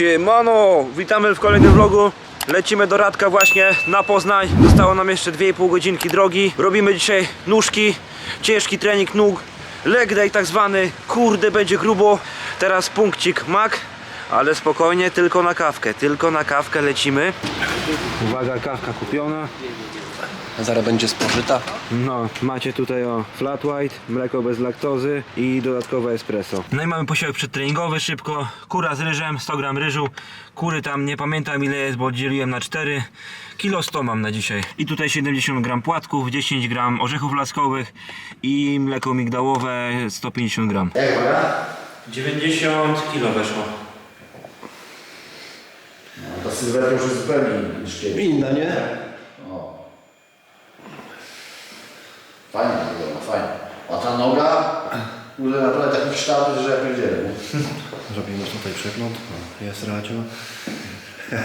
Siemano, witamy w kolejnym vlogu. Lecimy do Radka właśnie na Poznań. Zostało nam jeszcze 2,5 godzinki drogi. Robimy dzisiaj nóżki, ciężki trening nóg. Leg day tak zwany. Kurde, będzie grubo. Teraz punkcik mak, ale spokojnie, tylko na kawkę. Tylko na kawkę lecimy. Uwaga, kawka kupiona. Zaraz będzie spożyta. No, macie tutaj o flat white, mleko bez laktozy i dodatkowe espresso. No i mamy posiłek przedtreningowy szybko. Kura z ryżem, 100 gram ryżu. Kury tam nie pamiętam ile jest, bo dzieliłem na 4. Kilo 100 mam na dzisiaj. I tutaj 70 gram płatków, 10 gram orzechów laskowych i mleko migdałowe 150 gram. Jak uwaga? 90 kilo weszło. No, to sylwetka już jest zupełnie inna niż kiedyś. Inna, nie? O. Fajnie to wygląda, fajnie. A ta noga, kurde, naprawdę taki kształt, że ja pierdzielę, nie? Zrobimy tutaj przegląd. O, Jest radio.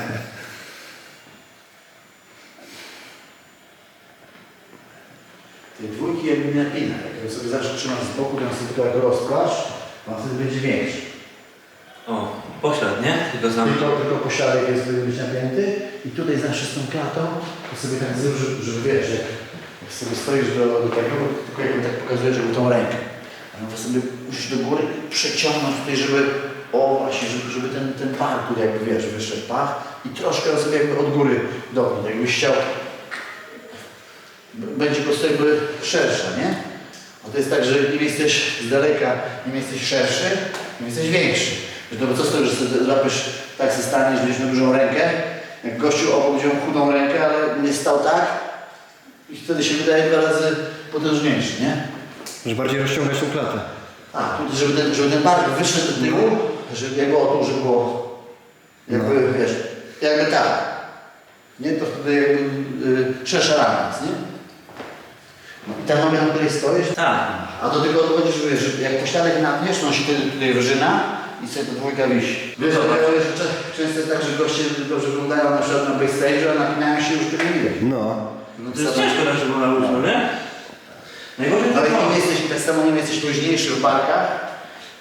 Tej dwójki jakby nie napina. Jak ja sobie zawsze trzymam z boku, ten sobie tylko jak rozprasz, a wtedy będzie większy. O, poślad, nie? Tylko sam. Tylko, tylko pośladek jest powinien być napięty i tutaj zawsze z tą klatą, to sobie tak zrób, żeby, żeby wiesz, jak, jak sobie stoisz do, do tego, tylko jakby tak pokazujesz, żeby tą rękę. A to sobie musisz do góry przeciągnąć tutaj, żeby, o właśnie, żeby, żeby ten, ten pach tu jakby wiesz, wyszedł pach i troszkę on sobie jakby od góry dopnąć, jakbyś chciał, będzie po prostu jakby szersza, nie? A to jest tak, że im jesteś z daleka, im jesteś szerszy, im jesteś większy. Że No bo co z tego, że sobie złapiesz, tak sobie staniesz, będziesz miał dużą rękę, jak gościu obok miał chudą rękę, ale nie stał tak i wtedy się wydaje dwa razy potężniejszy, nie? Że bardziej rozciągać tą klatę. A, tu, żeby ten, żeby ten bark wyszedł do tyłu, żeby jakby o tu, żeby było, jakby, wiesz, jakby tak. Nie, to wtedy jakby y, szersza nie? No i ta noga, na której stoisz, Tak. a do tego dochodzisz, wiesz, że jak pośladek natniesz, no on się wtedy tutaj wrzyna i sobie ta dwójka wisi. Wiesz, ale że cze- często jest tak, że goście dobrze wyglądają na przykład na backstage, a napinają się już tego nie widać. No. No To jest ciężko tak, żeby ona wyszła, nie? Najgorzej to Ale jest im jesteś, tak samo im jesteś luźniejszy w barkach,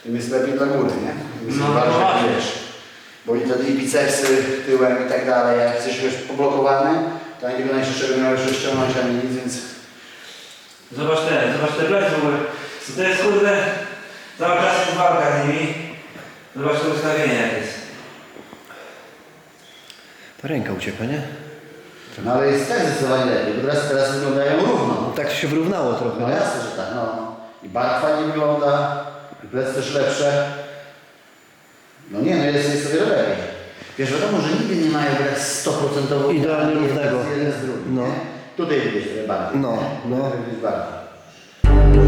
tym jest lepiej dla góry, nie? Im jesteś No, bardziej, właśnie. wiesz, bo i wtedy i bicepsy tyłem i tak dalej, jak jesteś już poblokowany, to ani tego najszerszego nie możesz rozciągnąć, ani nic, więc Zobacz te, zobacz te plecy w ogóle. Co to jest kurde, cała klasa jest walka z nimi. Zobacz to ustawienie jak jest. Ta ręka ucieka, nie? No ale jest tak zdecydowanie lepiej, bo teraz, teraz wyglądają równo. Tak się wyrównało trochę, No nie? jasne, że tak, no. I bark fajnie wygląda, i plec też lepsze. No nie, no jest, jest o wiele lepiej. Wiesz, wiadomo, że nigdy nie mają tak 100% Idealnie równego. z- Jeden z drugim, No. nie? Tutaj widzisz trochę bardziej. No, nie? no. Tutaj widzisz bardziej.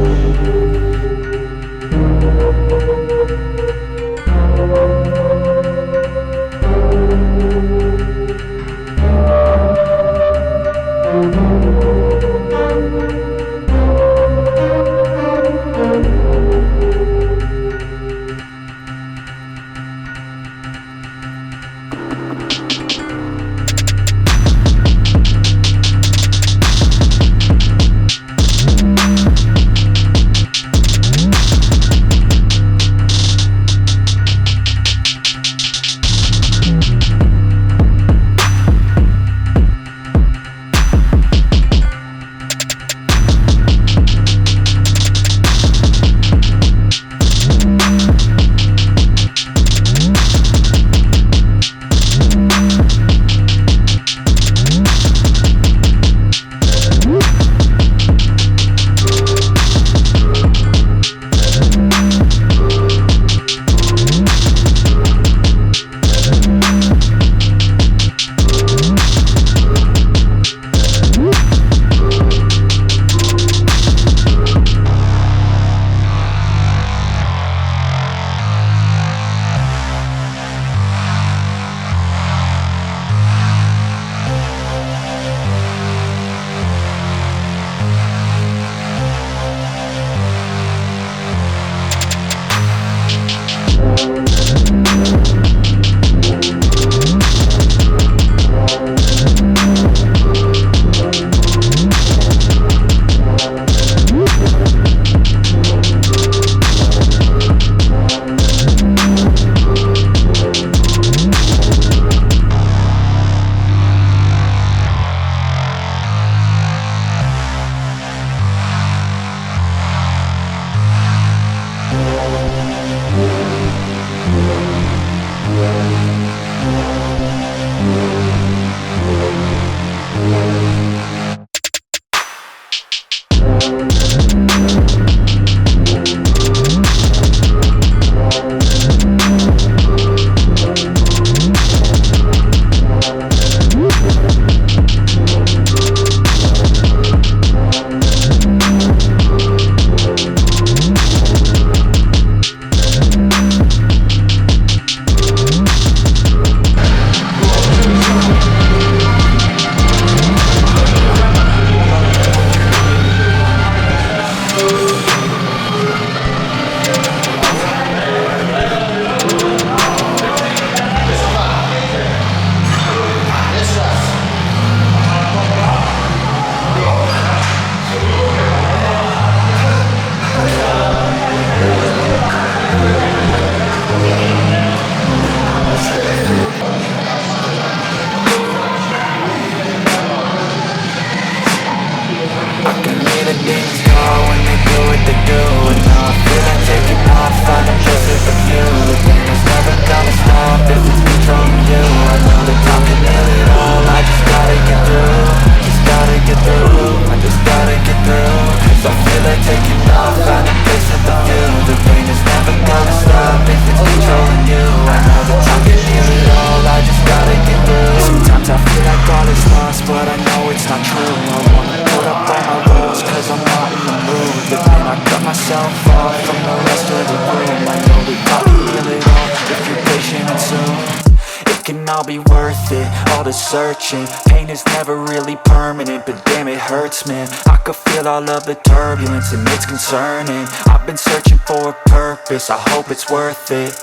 Searching Pain is never really permanent But damn it hurts man. I could feel all of the turbulence And it's concerning. I've been searching for a purpose. I hope it's worth it.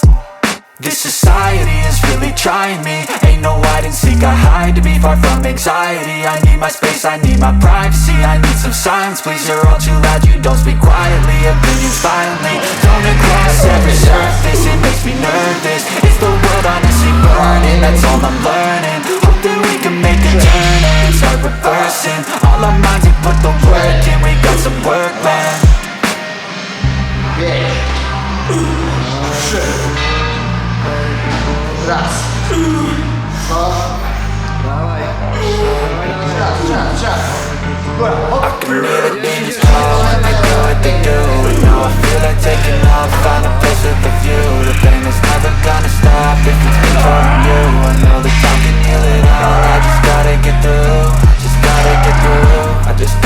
This society is really trying me. Ain't no hide and seek, I hide to be far from anxiety. I need my space, I need my privacy. I need some silence, please, you're all too loud. You don't speak quietly, opinions violently Thrown across every surface, it makes me nervous. Is the world honestly burning, that's all I'm learning can make a turn and start reversing All our minds and put the work in, we got some work, man Raz. Dwa. Dawaj. Raz, raz, raz. What they do And now I feel like taking off a with a view The is never gonna stop If it's you. I know can heal it all. I just gotta get through. Just gotta get through. I just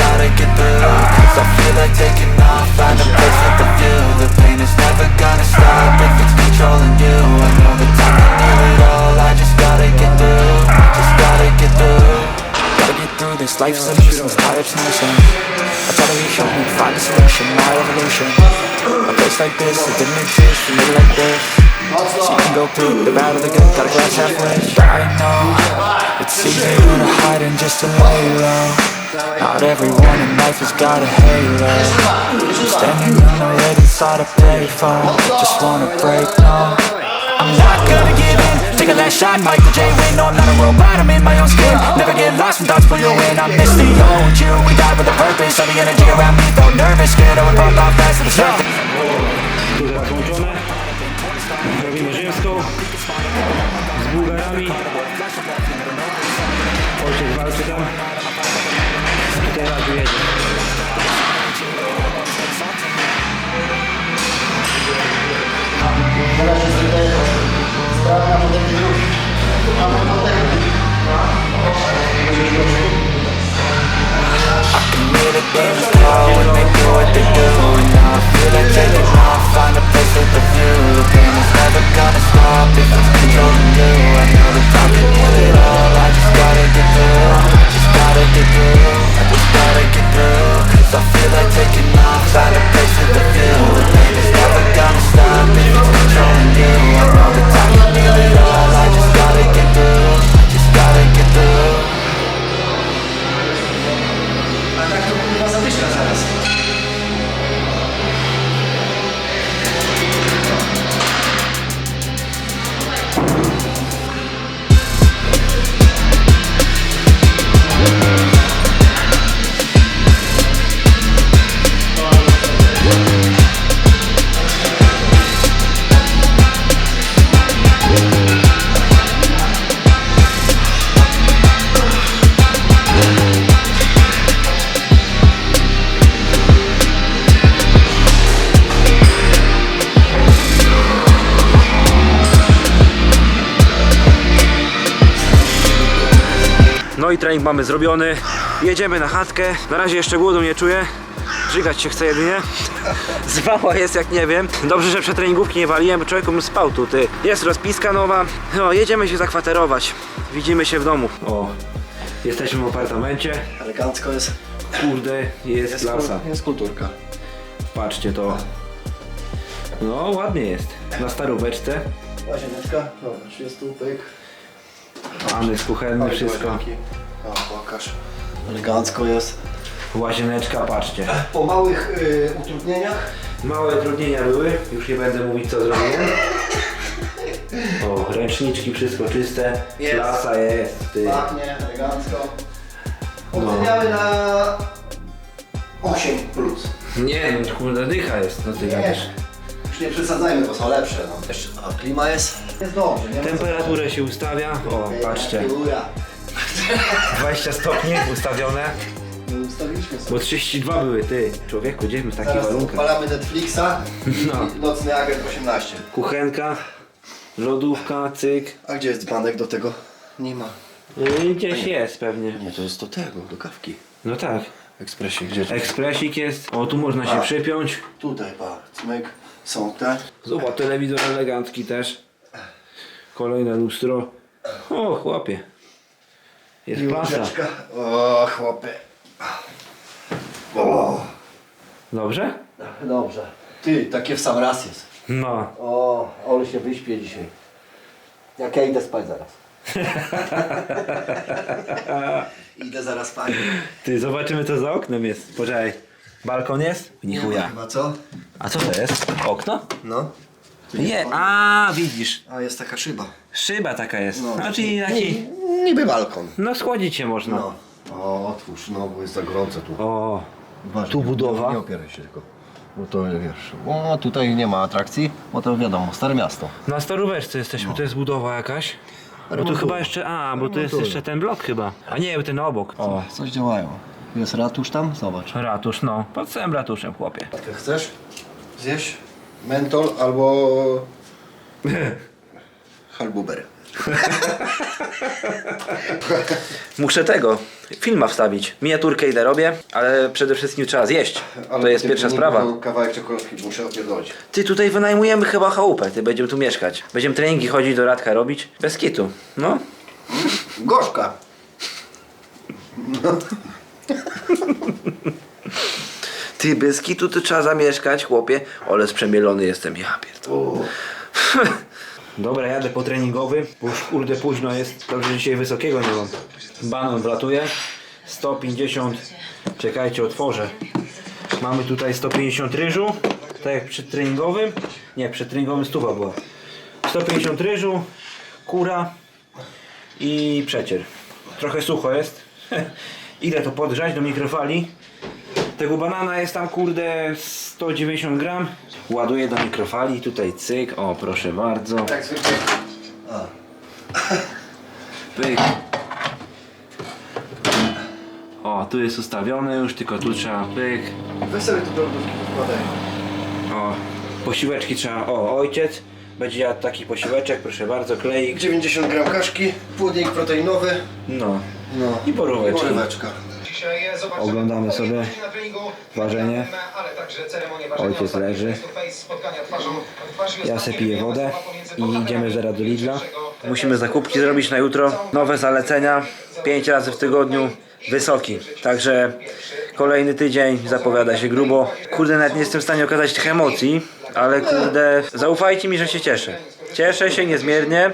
through the bad or the good, got a glass halfway I know, it's easier to hide and just to lay low Not everyone in life has got a halo. Standing in the red inside a payphone. Just wanna break, down. I'm not gonna give in. Take a last shot, Michael J. Win No, I'm not a robot, I'm in my own skin. Never get lost when thoughts pull you in. I miss the old you, we died with a purpose. All the energy around me felt nervous. Scared I would pop off fast to the surface mamy zrobiony. Jedziemy na chatkę. Na razie jeszcze głodu nie czuję. Żygać się chce jedynie. Zwała jest jak nie wiem. Dobrze, że przetreningówki nie waliłem, bo człowieku bym spał tu, ty. Jest rozpiska nowa. No, jedziemy się zakwaterować. Widzimy się w domu. O, jesteśmy w apartamencie. Elegancko jest. Kurde, jest, klasa. Jest kulturka. Patrzcie to. No, ładnie jest. Na staróweczce. Łazieneczka. Zobacz, jest tu pyk. Aneks kuchenny, wszystko. O, pokaż. Elegancko jest. Łazieneczka, patrzcie. Po małych y, utrudnieniach Małe trudnienia były, już nie będę mówić co zrobiłem. O, ręczniczki, wszystko czyste. Jest. Klasa jest, ty. pachnie elegancko. Oceniamy na 8 plus. Nie, no kurde, dycha jest, no ty gadasz. już nie przesadzajmy, bo są lepsze. No. Jeszcze, a klima jest? Jest dobrze, nie ma co- Temperaturę się ustawia, o, patrzcie. 20 stopni ustawione, My ustawiliśmy sobie. bo 32 były, ty. Człowieku, gdzie my w takich Zaraz warunkach? odpalamy Netflixa No. i nocny agent 18. Kuchenka, lodówka, cyk. A gdzie jest dzbanek do tego? Nie ma. Yy, Gdzieś jest pewnie. Nie, to jest do tego, do kawki. No tak. Ekspresie, gdzie? Ekspresik jest. O, tu można się A. przypiąć. Tutaj, pa, cmyk, są te. Zobacz, telewizor elegancki też. Kolejne lustro. O, chłopie. Jest klasa. Łyżeczka. O, chłopie. O, Dobrze? dobrze. Ty, takie w sam raz jest. No. O, Olu się wyśpię dzisiaj. Jak ja idę spać zaraz. idę zaraz spać. Ty, zobaczymy co za oknem jest. Poczekaj. Balkon jest? Nie Nie ma. Chyba co? A co to jest? Okno? No. Nie, a widzisz. A jest taka szyba. Szyba taka jest. No, No, czyli taki. Niby balkon. No schłodzić się można. No. O, otwórz, no bo jest za gorąco tu. O, Uważaj, tu nie- budowa. Nie opieraj się tylko. Bo to wiesz, o tutaj nie ma atrakcji, bo to wiadomo, stare miasto. na staróweczce jesteśmy, to jest budowa jakaś. Bo tu Remontują. chyba jeszcze, a, bo tu jest Remontują. jeszcze ten blok chyba. A nie, ten obok. O, Coś działają. Jest ratusz tam? Zobacz. ratusz, no. Pod całym ratuszem, chłopie. Chcesz zjeść mentol albo halbuber? Muszę tego, filma wstawić. Miniaturkę idę robię, ale przede wszystkim trzeba zjeść. To jest pierwsza sprawa. Kawałek czekoladki muszę opierdolić. Ty tutaj wynajmujemy chyba chałupę, ty będziemy tu mieszkać. Będziemy treningi chodzić do Radka robić. Bez kitu. No. Gorzka. Ty, bez kitu to trzeba zamieszkać, chłopie. Ale sprzemielony jestem, ja pierdolę. Dobra, jadę po treningowy, bo już kurde późno jest. Dobrze, dzisiaj wysokiego nie mam. Banan wlatuje. 150. Czekajcie, otworzę. Mamy tutaj 150 ryżu. Tak jak przed treningowym. Nie, przed treningowym stuwa była. 150 ryżu, kura i przecier. Trochę sucho jest. Idę to podgrzać do mikrofali. Tego banana jest tam kurde 190 gram. Ładuję do mikrofali, tutaj cyk, o proszę bardzo. Tak zwykle. A, Pyk. O, tu jest ustawione już, tylko tu trzeba pyk. weź sobie tu do lodówki. O, posiłeczki trzeba, o ojciec będzie jadł taki posiłeczek, proszę bardzo, kleik. 90 gram kaszki, pudding proteinowy. No, No. i boróweczki. Boróweczka. Oglądamy sobie ważenie. Ojciec leży. Ja se piję wodę i idziemy zaraz do Lidla. Musimy zakupki zrobić na jutro. Nowe zalecenia. 5 razy w tygodniu. Wysoki. Także kolejny tydzień zapowiada się grubo. Kurde, nawet nie jestem w stanie okazać tych emocji, ale kurde, zaufajcie mi, że się cieszę. Cieszę się niezmiernie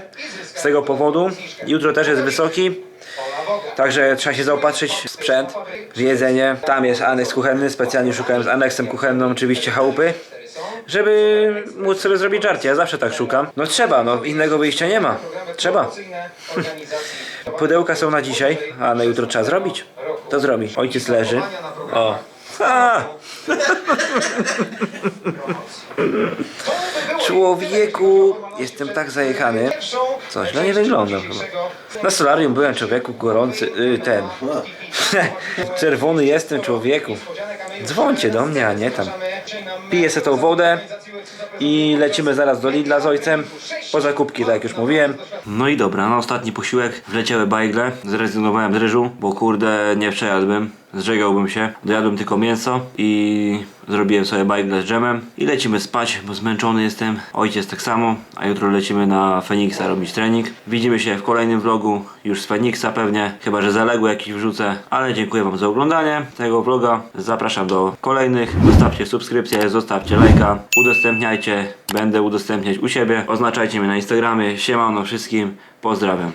z tego powodu. Jutro też jest wysoki. Także trzeba się zaopatrzyć w sprzęt, w jedzenie. Tam jest aneks kuchenny, specjalnie szukałem z aneksem kuchennym oczywiście chałupy, żeby móc sobie zrobić żarcie. Ja zawsze tak szukam. No trzeba, no innego wyjścia nie ma. Trzeba. Pudełka są na dzisiaj, a na jutro trzeba zrobić. To zrobi. Ojciec leży. O. Człowieku, jestem tak zajechany. Coś, no nie wyglądam chyba. Na solarium byłem człowieku gorący, y, ten. Czerwony jestem człowieku. Dzwońcie do mnie, a nie tam. Piję sobie tą wodę i lecimy zaraz do Lidla z ojcem. Po zakupki, tak jak już mówiłem. No i dobra, na ostatni posiłek wleciały bajgle. Zrezygnowałem z ryżu, bo kurde nie przejadłbym. Zżegałbym się. Dojadłem tylko mięso i zrobiłem sobie bajgle z dżemem. I lecimy spać, bo zmęczony jestem. Ojciec tak samo, a jutro lecimy na Feniksa robić trening. Widzimy się w kolejnym vlogu, już z Feniksa pewnie, chyba że zaległy jakiś wrzucę. Ale dziękuję Wam za oglądanie tego vloga. Zapraszam do kolejnych. Zostawcie subskrypcję, zostawcie lajka, udostępniajcie. Będę udostępniać u siebie. Oznaczajcie mnie na Instagramie. Siemano wszystkim. Pozdrawiam.